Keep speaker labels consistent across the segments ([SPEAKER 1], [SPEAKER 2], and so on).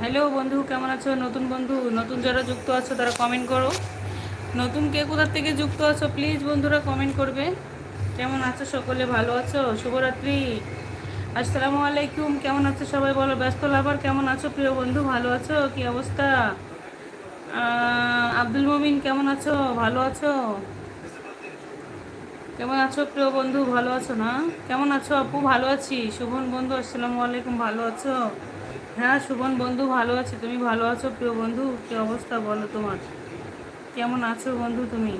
[SPEAKER 1] Hello বন্ধু, কেমন আছো? নতুন বন্ধু, নতুন যারা যুক্ত আছো তারা কমেন্ট করো। নতুন কে কোথার থেকে যুক্ত আছো প্লিজ বন্ধুরা কমেন্ট করবে। কেমন আছো সকলে? ভালো আছো? শুভরাত্রি। আসসালামু আলাইকুম, কেমন আছো সবাই বলো? ব্যস্ত লাভার, কেমন আছো প্রিয় বন্ধু? ভালো আছো? কি অবস্থা? আব্দুল মমিন, কেমন আছো? ভালো আছো? কেমন আছো প্রিয় বন্ধু? ভালো আছো না? কেমন আছো আপু? ভালো আছি। শুভন বন্ধু, আসসালামু আলাইকুম, ভালো আছো? হ্যাঁ শুভন বন্ধু ভালো আছি। তুমি ভালো আছো? প্রিয় বন্ধু, কি অবস্থা বলো তোমার? কেমন আছো বন্ধু তুমি?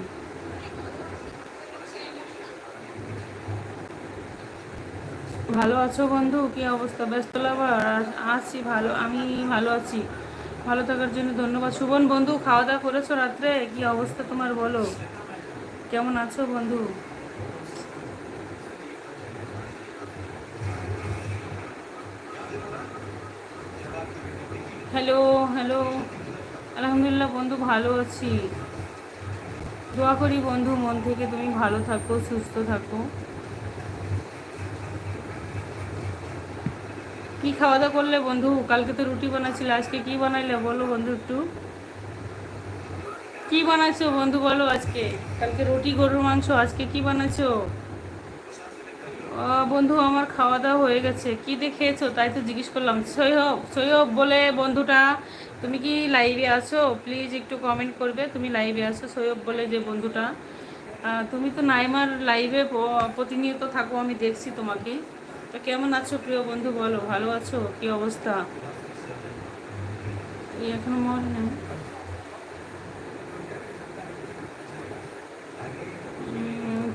[SPEAKER 1] ভালো আছো বন্ধু? কি অবস্থা? ব্যস্ত লাভার আছি ভালো, আমি ভালো আছি। ভালো থাকার জন্য ধন্যবাদ। শুভন বন্ধু, খাওয়া দাওয়া করেছ রাত্রে? কি অবস্থা তোমার বলো? কেমন আছো বন্ধু? হ্যালো হ্যালো আলহামদুলিল্লাহ বন্ধু ভালো আছি। দোয়া করি বন্ধু মন থেকে তুমি ভালো থাকো সুস্থ থাকো। কি খাওয়া দাওয়া করলে বন্ধু? কালকে তো রুটি বানাচ্ছিলে আজকে কি বানাইলে? বলো বন্ধু একটু। কি বানাইছো বন্ধু বলো আজকে? কালকে রুটি গরুর মাংস আজকে কি বানাইছো আহ, বন্ধু, আমার খাওয়া দাওয়া হয়ে গেছে। কি দিয়ে খেয়েছো? তাই তো জিজ্ঞেস করলাম। সৈয়ব সৈয়ব বলে, বন্ধুটা, তুমি কি লাইভে আছো? প্লিজ একটু কমেন্ট করবে, তুমি লাইভে আছো? সৈয়ব বলে যে, বন্ধুটা তুমি তো নাইমার লাইভে প্রতিনিয়ত থাকো, আমি দেখছি তোমাকে। তো কেমন আছো প্রিয় বন্ধু? বলো, ভালো আছো? কি অবস্থা? এখনও মনে নেই।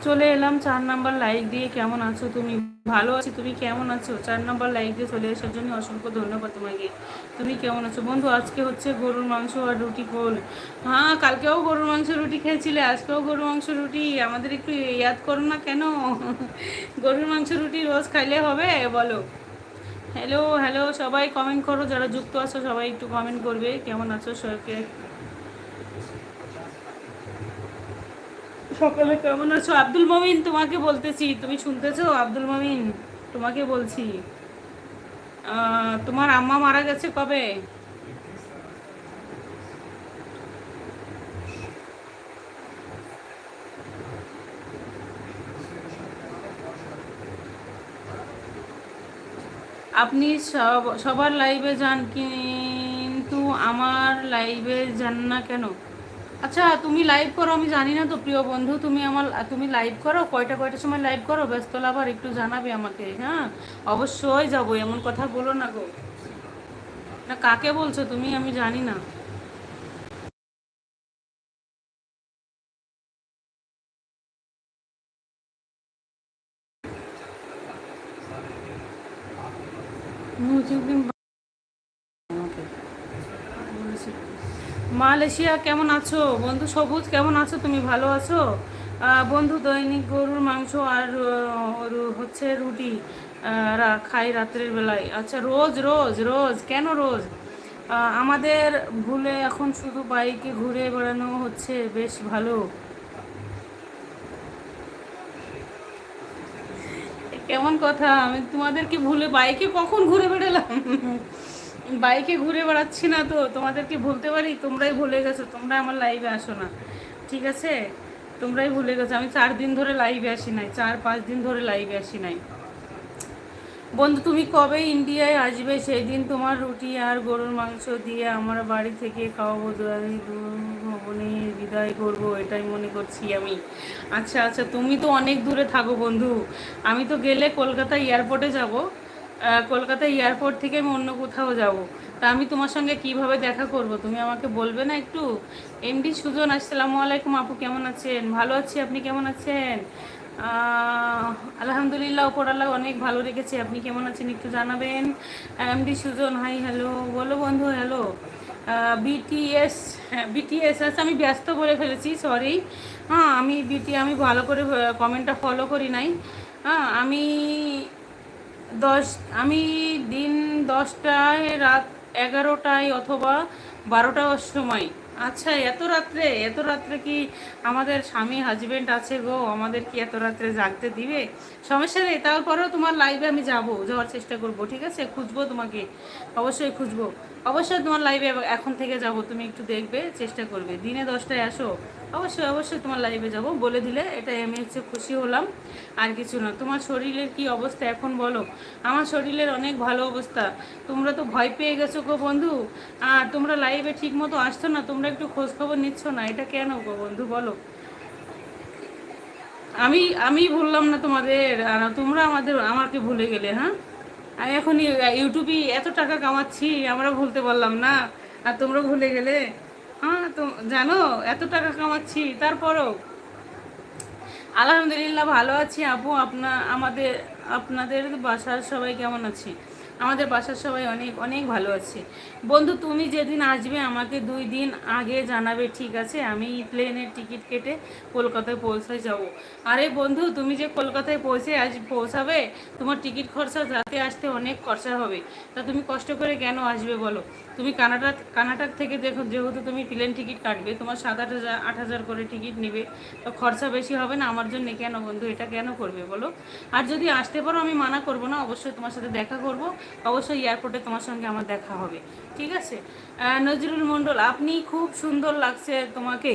[SPEAKER 1] চলে এলাম, চার নাম্বার লাইক দিয়ে। কেমন আছো তুমি? ভালো আছি, তুমি কেমন আছো? চার নাম্বার লাইক দিয়ে চলে আসার জন্য অসংখ্য ধন্যবাদ তোমাকে। তুমি কেমন আছো? বন্ধু, আজকে হচ্ছে গরুর মাংস আর রুটি কোল হ্যাঁ কালকেও গরুর মাংস রুটি খেয়েছিলে, আজকেও গরুর মাংস রুটি। আমাদের একটু ইয়াদ করো না কেন? গরুর মাংস রুটি রোজ খাইলে হবে? বলো। হ্যালো হ্যালো সবাই কমেন্ট করো, যারা যুক্ত আছো সবাই একটু কমেন্ট করবে। কেমন আছো সকালে কেমন আছো? আব্দুল মমিন, তোমাকে বলতেছি। তুমি শুনতেছো? আব্দুল মমিন, তোমাকে বলছি। তোমার আম্মা মারা গেছে কবে? আপনি সব- সবার লাইভে যান, কিন্তু আমার লাইভে যান না কেন? আচ্ছা তুমি লাইভ করো, আমি জানি না তো, প্রিয় বন্ধু, তুমি আমার, তুমি লাইভ করো, কয়টা কয়টা সময় লাইভ করো? ব্যস্ত লাভার, একটু জানাবে আমাকে হ্যাঁ? অবশ্যই যাব, এমন কথা বলো না গো। না, কাকে বলছো তুমি, আমি জানি না। আমাকে বলেছে। মালয়েশিয়া কেমন আছো? বন্ধু সবুজ, কেমন আছো তুমি? ভালো আছো? বন্ধু দৈনিক গরুর মাংস আর হচ্ছে রুটি খাই রাত্রের বেলায়। আচ্ছা রোজ রোজ রোজ, কেন রোজ? আমাদের ভুলে এখন শুধু বাইকে ঘুরে বেড়ানো হচ্ছে, বেশ ভালো। কেমন কথা? আমি তোমাদেরকে ভুলে বাইকে কখন ঘুরে বেড়ালাম? বাইকে ঘুরে বেড়াচ্ছি না তো, তোমাদেরকে ভুলতে পারি? তোমরাই ভুলে গেছো, তোমরা আমার লাইভে আসো না। ঠিক আছে? তোমরাই ভুলে গেছো, আমি চার দিন ধরে লাইভে আসি নাই, চার, পাঁচ দিন ধরে লাইভে আসি নাই। বন্ধু, তুমি কবে ইন্ডিয়ায় আসবে? সেই দিন তোমার রুটি আর গরুর মাংস দিয়ে আমার বাড়ি থেকে খাওয়াবো ভবনে বিদায় করব, এটাই মনে করছি আমি। আচ্ছা আচ্ছা তুমি তো অনেক দূরে থাকো বন্ধু। আমি তো গেলে কলকাতা এয়ারপোর্টে যাব। কলকাতা এয়ারপোর্ট থেকে আমি অন্য কোথাও যাব। তা আমি তোমার সঙ্গে কীভাবে দেখা করব? তুমি আমাকে বলবে না একটু? এমডি সুজন, আসসালামু আলাইকুম আপু, কেমন আছেন? ভালো আছি, আপনি কেমন আছেন? আলহামদুলিল্লাহ ওপরাল্লাহ অনেক ভালো রেখেছে। আপনি কেমন আছেন একটু জানাবেন। এমডি সুজন হাই হ্যালো বলো বন্ধু হ্যালো বিটিএস বিটিএস আচ্ছা আমি ব্যস্ত করে ফেলেছি সরি হ্যাঁ আমি বিটি আমি ভালো করে কমেন্টটা ফলো করি নাই। হ্যাঁ আমি দশ, আমি দিন দশটায়, রাত এগারোটায় অথবা বারোটার সময়। আচ্ছা এত রাত্রে? এত রাত্রে কি আমাদের স্বামী হাজবেন্ড আছে গো? আমাদের কি এত রাত্রে জাগতে দিবে? সমস্যা নেই, তারপরেও তোমার লাইভে আমি যাব, যাওয়ার চেষ্টা করব, ঠিক আছে? খুঁজবো তোমাকে, অবশ্যই খুঁজবো। অবশ্যই তোমার লাইভে এখন থেকে যাব, তুমি একটু দেখবে, চেষ্টা করবে। দিনে দশটায় আসো অবশ্যই অবশ্যই তোমার লাইভে যাব। বলে দিলে এটাই, আমি হচ্ছে খুশি হলাম। আর কিছু না। তোমার শরীরের কি অবস্থা এখন বলো? আমার শরীরের অনেক ভালো অবস্থা। তোমরা তো ভয় পেয়ে গেছো গো বন্ধু। আর তোমরা লাইভে ঠিক মতো আসছো না, তোমরা একটু খোঁজ খবর নিচ্ছ না। এটা কেন গো বন্ধু, বলো? আমি আমি বললাম না তোমাদের, আর তোমরা আমাদের, আমাকে ভুলে গেলে হ্যাঁ? আমি এখন ইউ- ইউটিউবে এত টাকা কামাচ্ছি, আমরা ভুলতে পারলাম না। আর তোমরা ভুলে গেলে? হ্যাঁ তো জানো, এত টাকা কামাচ্ছি, তারপরও? আলহামদুলিল্লাহ ভালো আছি, আপু, আপনা, আমাদের, আপনাদের বাসার সবাই কেমন আছে? আমাদের বাসার সবাই অনেক অনেক ভালো আছে। বন্ধু, তুমি যেদিন আসবে আমাকে দুই দিন আগে জানাবে, ঠিক আছে? আমি প্লেনের টিকিট কেটে কলকাতায় পৌঁছায় যাব। আরে বন্ধু, তুমি যে কলকাতায় পৌঁছে আজ, পৌঁছাবে, তোমার টিকিট খরচা যাতে আসতে অনেক খরচা হবে। তা তুমি কষ্ট করে কেন আসবে বলো? তুমি কানাডা, কানাডার থেকে দেখো, যেহেতু তুমি প্লেন টিকিট কাটবে, তোমার সাত আট হাজার আট হাজার করে টিকিট নেবে। তো খরচা বেশি হবে না, আমার জন্য কেন বন্ধু? এটা কেন করবে বলো? আর যদি আসতে পারো, আমি মানা করব না, অবশ্যই তোমার সাথে দেখা করব। অবশ্যই এয়ারপোর্টে তোমার সঙ্গে আমার দেখা হবে, ঠিক আছে? নজরুল মণ্ডল, আপনি খুব সুন্দর লাগছে তোমাকে।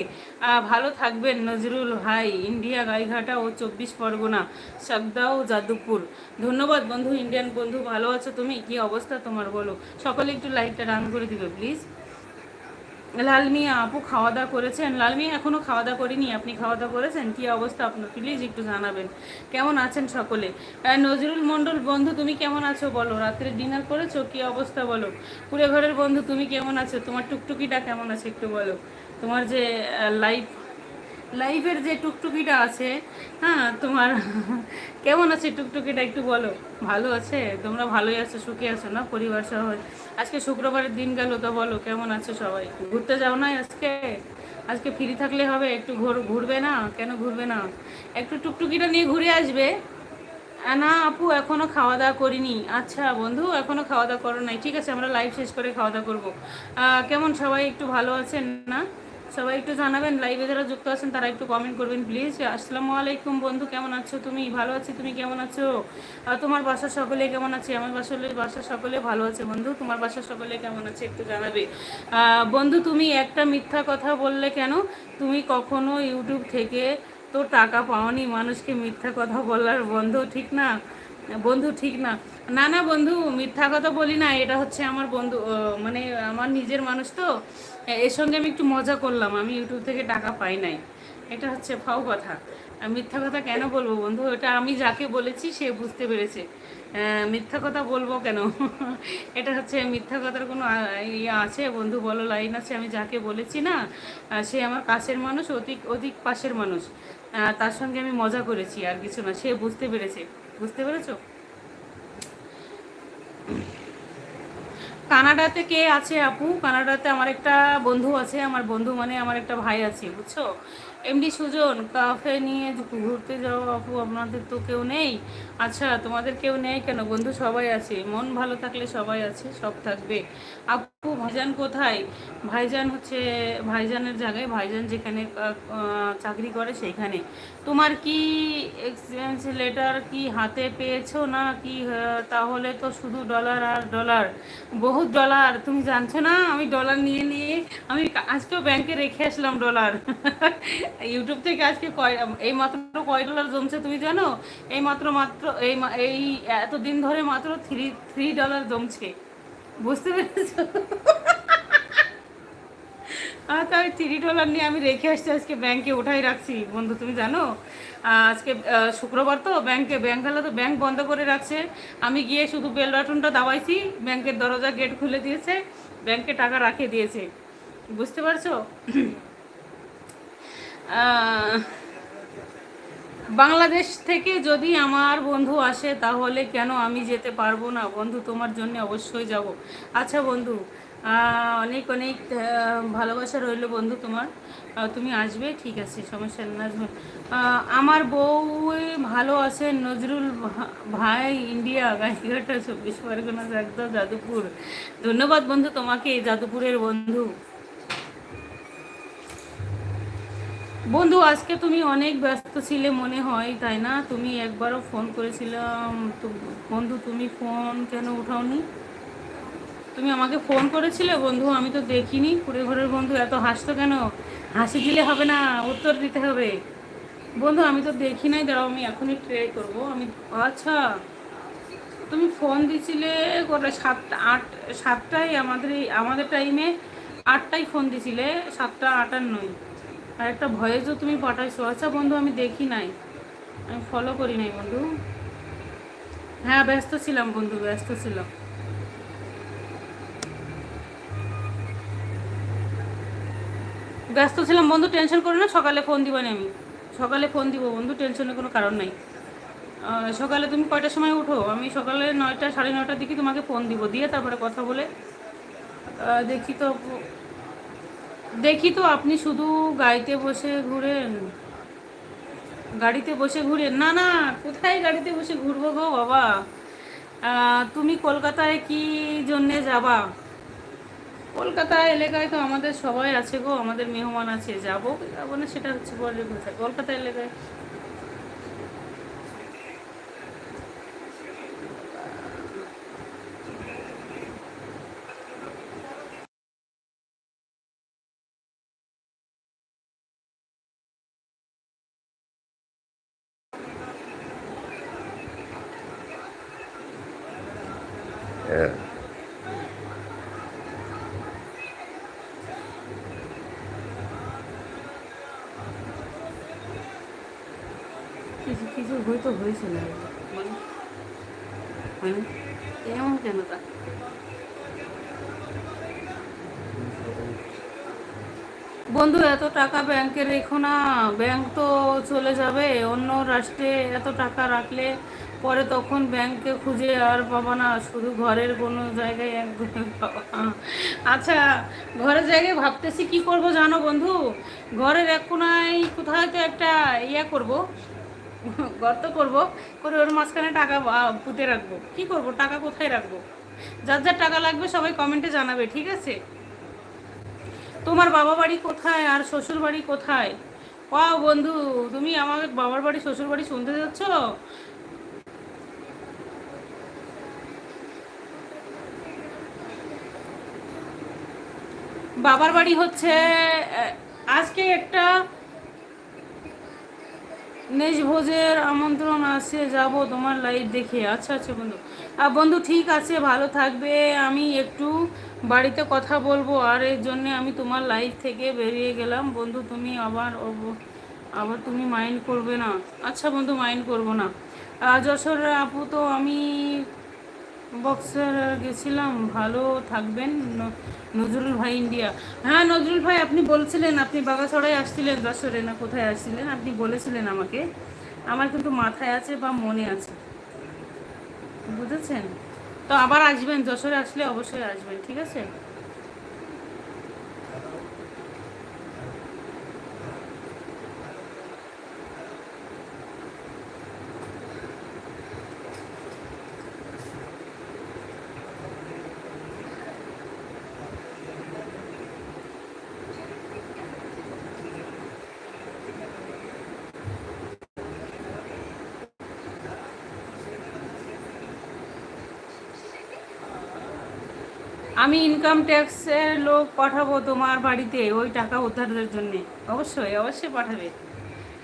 [SPEAKER 1] ভালো থাকবেন, নজরুল ভাই, ইন্ডিয়া গাইঘাটা ও চব্বিশ পরগনা, সাগদাও, যাদবপুর। ধন্যবাদ বন্ধু, ইন্ডিয়ান বন্ধু, ভালো আছো তুমি? কি অবস্থা তোমার বলো? সকলে একটু লাইটটা রান করে দিবে প্লিজ লালমিয়া আপু খাওয়া দাওয়া করেছেন। লালমিয়া এখনও খাওয়া দাওয়া করিনি, আপনি খাওয়া দাওয়া করেছেন? কী অবস্থা আপনার? প্লিজ একটু জানাবেন। কেমন আছেন সকলে? নজরুল মণ্ডল, বন্ধু, তুমি কেমন আছো বলো? রাত্রে ডিনার করেছ? কী অবস্থা বলো? কুড়ে ঘরের বন্ধু, তুমি কেমন আছো? তোমার টুকটুকিটা কেমন আছে একটু বলো? তোমার যে লাইফ লাইফের যে টুকটুকিটা আছে হ্যাঁ তোমার, কেমন আছে টুকটুকিটা একটু বলো? ভালো আছে? তোমরা ভালোই আছো, সুখে আছো না পরিবার সহ? আজকে শুক্রবারের দিন গেল তো বলো, কেমন আছো সবাই? ঘুরতে যাও না আজকে? আজকে ফ্রি থাকলে হবে, একটু ঘুর, ঘুরবে না? কেন ঘুরবে না? একটু টুকটুকিটা নিয়ে ঘুরে আসবে। না, আপু এখনও খাওয়া দাওয়া করিনি। আচ্ছা বন্ধু এখনও খাওয়া দাওয়া করো নাই। ঠিক আছে, আমরা লাইভ শেষ করে খাওয়া দাওয়া করব। কেমন সবাই? একটু ভালো আছেন না? সবাই একটু জানাবেন লাইভে যারা যুক্ত আছেন তারা একটু কমেন্ট করবেন প্লিজ আসসালামু আলাইকুম বন্ধু, কেমন আছো তুমি? ভালো আছি, তুমি কেমন আছো? তোমার বাসার সকলে কেমন আছে? আমার বাসার বাসার সকলে ভালো আছে বন্ধু, তোমার বাসার সকলে কেমন আছে একটু জানাবে। বন্ধু, তুমি একটা মিথ্যা কথা বললে কেন? তুমি কখনো ইউটিউব থেকে তো টাকা পাওনি মানুষকে মিথ্যা কথা বলার? বন্ধ, ঠিক না? বন্ধু, ঠিক না। না না, বন্ধু, মিথ্যা কথা বলি না, এটা হচ্ছে আমার বন্ধু মানে আমার নিজের মানুষ তো এর সঙ্গে আমি একটু মজা করলাম, আমি ইউটিউব থেকে টাকা পাই নাই, এটা হচ্ছে ফাও কথা মিথ্যা কথা কেন বলব বন্ধু, এটা আমি যাকে বলেছি, সে বুঝতে পেরেছে মিথ্যা কথা বলব কেন, এটা হচ্ছে মিথ্যা কথার কোনো ইয়ে আছে, বন্ধু, বলো, লাইন আছে, আমি যাকে বলেছি না সে আমার কাছের মানুষ, অধিক অধিক পাশের মানুষ তার সঙ্গে আমি মজা করেছি, আর কিছু না, সে বুঝতে পেরেছে, বুঝতে পেরেছ? কানাডাতে কে আছে আপু? কানাডাতে আমার একটা বন্ধু আছে, আমার বন্ধু মানে আমার একটা ভাই আছে, বুঝছ? এমডি সুজন কাফে নিয়ে ঘুরতে যাও আপু, আপনাদের তো কেউ নেই। আচ্ছা তোমাদের কেউ নেই কেন? বন্ধু সবাই আছে, মন ভালো থাকলে সবাই আছে, সব থাকবে। আপু ভাইজান কোথায়? ভাইজান হচ্ছে, ভাইজানের জায়গায়, ভাইজান যেখানে চাকরি করে সেইখানে। তোমার কি এক্সপিরিয়েন্স লেটার কি হাতে পেয়েছ না কি তাহলে তো শুধু ডলার আর ডলার বহুত ডলার তুমি জানছো না? আমি ডলার নিয়ে নিয়ে, আমি আজকেও ব্যাংকে রেখে আসলাম ডলার ইউটিউব থেকে আজকে কয়, এই মাত্র কয় ডলার জমছে তুমি জানো? এই মাত্র মাত্র, এই এই এতদিন ধরে মাত্র থ্রি থ্রি ডলার জমছে। বুঝতে পেরেছ? আর তাই থ্রি ডলার নিয়ে আমি রেখে আসছি, আজকে ব্যাংকে উঠাই রাখছি। বন্ধু, তুমি জানো? আজকে শুক্রবার তো ব্যাংকে ব্যাংকওয়ালা তো ব্যাংক বন্ধ করে রাখছে। আমি গিয়ে শুধু বেল বাটনটা দাবাইছি ব্যাংকের দরজা গেট খুলে দিয়েছে ব্যাংকে টাকা রাখে দিয়েছে। বুঝতে পারছ? বাংলাদেশ থেকে যদি আমার বন্ধু আসে, তাহলে কেন আমি যেতে পারব না? বন্ধু, তোমার জন্য অবশ্যই যাব। আচ্ছা বন্ধু অনেক অনেক ভালোবাসা রইল বন্ধু তোমার। তুমি আসবে? ঠিক আছে, সমস্যা না আসবে। আমার বউ ভালো আছে, নজরুল ভাই ইন্ডিয়া গাইঘাটা চব্বিশ পরগনা একদম যাদবপুর। ধন্যবাদ বন্ধু তোমাকে যাদবপুরের বন্ধু। বন্ধু, আজকে তুমি অনেক ব্যস্ত ছিলে মনে হয়, তাই না? তুমি একবারও ফোন করেছিলাম বন্ধু, তুমি ফোন কেন উঠাওনি? তুমি আমাকে ফোন করেছিলে, বন্ধু, আমি তো দেখিনি। কুড়ে ঘরের বন্ধু এত হাসতো কেন? হাসি দিলে হবে না, উত্তর দিতে হবে। বন্ধু, আমি তো দেখি নাই, দাঁড়াও, আমি এখনই ট্রাই করব। আমি আচ্ছা তুমি ফোন দিছিলে কটা, সাতটা, আট, সাতটায় আমাদের আমাদের টাইমে আটটায় ফোন দিছিলে, সাতটা আটান্নয়। আর একটা ভয়েসও তুমি পাঠাইছো। আচ্ছা বন্ধু, আমি দেখি নাই। আমি ফলো করি নাই বন্ধু। হ্যাঁ ব্যস্ত ছিলাম বন্ধু, ব্যস্ত ছিলাম ব্যস্ত ছিলাম বন্ধু টেনশন করে না, সকালে ফোন দিবানি আমি। সকালে ফোন দিব বন্ধু টেনশনের কোনো কারণ নাই। সকালে তুমি কয়টার সময় উঠো? আমি সকালে নয়টা, সাড়ে নয়টার দিকে তোমাকে ফোন দিব, দিয়ে তারপরে কথা বলে দেখি তো দেখি তো, আপনি শুধু গাড়িতে বসে ঘুরেন। গাড়িতে বসে ঘুরেন? না না, কোথায় গাড়িতে বসে ঘুরবো গো বাবা? তুমি কলকাতায় কি জন্যে যাবা? কলকাতা এলাকায় তো আমাদের সবাই আছে গো, আমাদের মেহমান আছে। যাব যাব না, সেটা হচ্ছে কোথায় কলকাতা এলাকায়
[SPEAKER 2] Yeah.
[SPEAKER 1] কিছু হয়তো হয়েছিল মানে? মানে? এমন কেন তা? বন্ধু এত টাকা ব্যাংকে রেখো না। ব্যাংক তো চলে যাবে। অন্য রাষ্ট্রে এত টাকা রাখলে পরে তখন ব্যাংকে খুঁজে আর পাবা না। শুধু ঘরের কোনো জায়গায় এক আচ্ছা ঘরের জায়গায় ভাবতেছি কি করব জানো বন্ধু? ঘরের এক কোনায় কোথায় তো একটা ইয়া করব। গর্ত করব, করে ওর মাঝখানে টাকা পুঁতে রাখব। কি করব? টাকা কোথায় রাখব? যার যার টাকা লাগবে সবাই কমেন্টে জানাবে, ঠিক আছে? তোমার বাবা বাড়ি কোথায় আর শ্বশুর বাড়ি কোথায়? পাও বন্ধু, তুমি আমার বাবার বাড়ি, শ্বশুর বাড়ি শুনতে যাচ্ছ? বাবার বাড়ি হচ্ছে আজকে একটা নেজ ভোজের আমন্ত্রণ আছে, যাব তোমার লাইভ দেখে। আচ্ছা আচ্ছা বন্ধু। আর বন্ধু, ঠিক আছে, ভালো থাকবে। আমি একটু বাড়িতে কথা বলব, আর এর জন্য আমি তোমার লাইভ থেকে বেরিয়ে গেলাম। বন্ধু, তুমি আবার আবার তুমি মাইন্ড করবে না। আচ্ছা বন্ধু মাইন্ড করব না। যশোর আপু তো আমি বক্সার গেছিলাম। ভালো থাকবেন নজরুল ভাই ইন্ডিয়া হ্যাঁ নজরুল ভাই, আপনি বলছিলেন, আপনি বাগাছড়ায় আসছিলেন। যশোরে না কোথায় আসছিলেন? আপনি বলেছিলেন আমাকে। আমার কিন্তু মাথায় আছে বা মনে আছে। বুঝেছেন? তো আবার আসবেন, যশোরে আসলে অবশ্যই আসবেন, ঠিক আছে? আমি ইনকাম ট্যাক্সের লোক পাঠাবো তোমার বাড়িতে, ওই টাকা উদ্ধারের জন্য। অবশ্যই অবশ্যই পাঠাবে।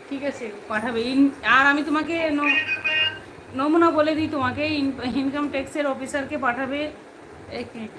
[SPEAKER 1] ঠিক আছে, পাঠাবে। ইন, আর আমি তোমাকে নমুনা বলে দিই তোমাকে ইনকাম ট্যাক্সের অফিসারকে পাঠাবে। এক মিনিট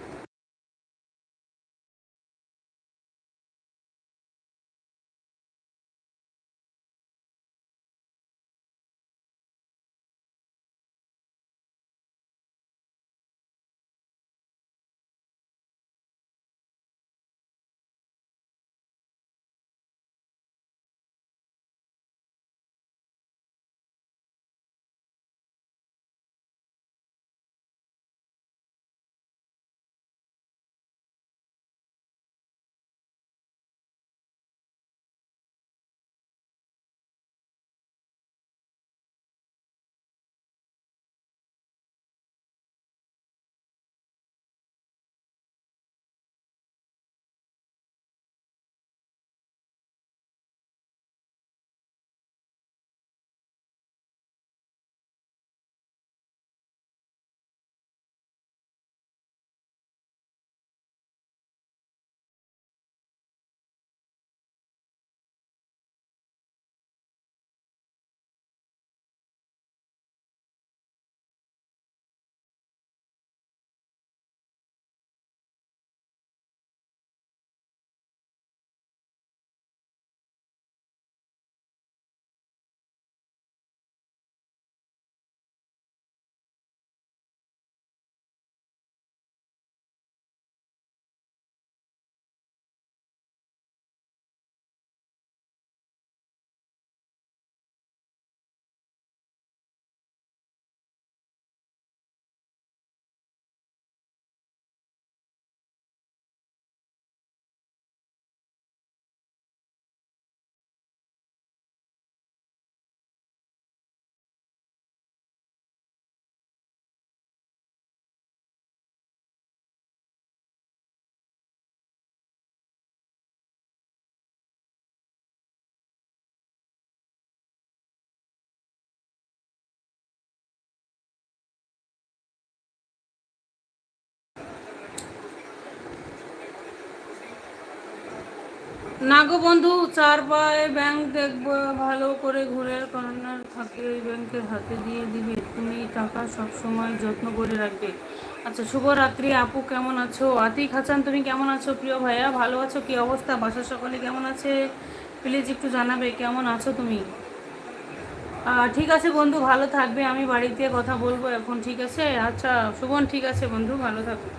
[SPEAKER 1] না গো বন্ধু, চার পায়ে ব্যাংক দেখব, ভালো করে ঘুরে কর্নার থাকে, ওই ব্যাংকের হাতে দিয়ে দিবে। তুমি টাকা সব সময় যত্ন করে রাখবে। আচ্ছা শুভরাত্রি আপু, কেমন আছো? আতিক হাসান, তুমি কেমন আছো? প্রিয় ভাইয়া, ভালো আছো? কি অবস্থা? বাসার সকলে কেমন আছে? প্লিজ একটু জানাবে, কেমন আছো তুমি? ঠিক আছে বন্ধু, ভালো থাকবে। আমি বাড়িতে কথা বলব এখন, ঠিক আছে? আচ্ছা শুভন, ঠিক আছে বন্ধু, ভালো থাকো।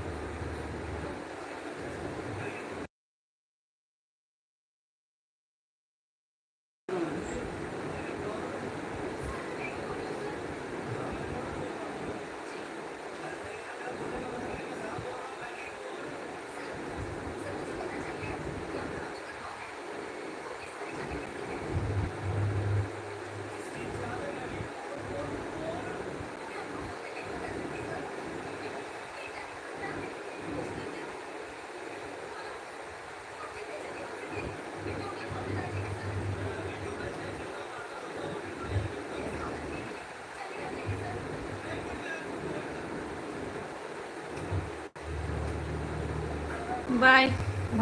[SPEAKER 1] বাই,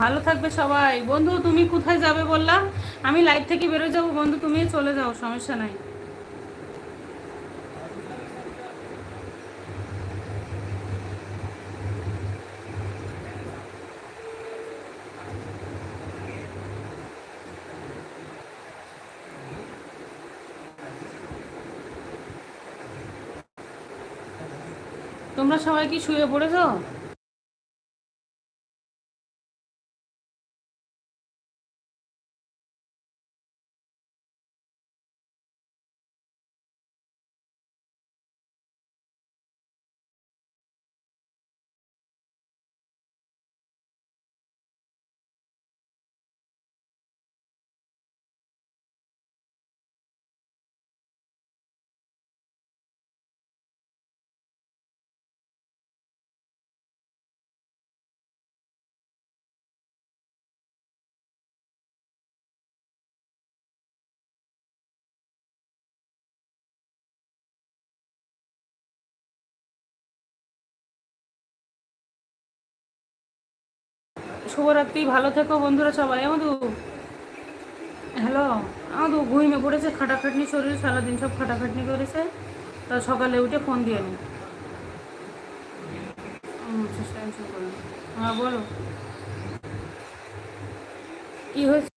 [SPEAKER 1] ভালো থাকবে সবাই। বন্ধু, তুমি কোথায় যাবে বললাম আমি লাইভ থেকে বেরো যাব। বন্ধু, তুমি চলে যাও, সমস্যা নাই। তোমরা সবাই কি শুয়ে পড়েছো? শুভরাত্রি, ভালো থেকো বন্ধুরা সবাই। আমাদু হ্যালো আমাদু ঘুমিয়ে পড়েছে, খাটাখাটনি শরীর, সারাদিন সব খাটাখাটনি করেছে। তা সকালে উঠে ফোন দিয়ে নি। হ্যাঁ বলো। কি হয়েছে?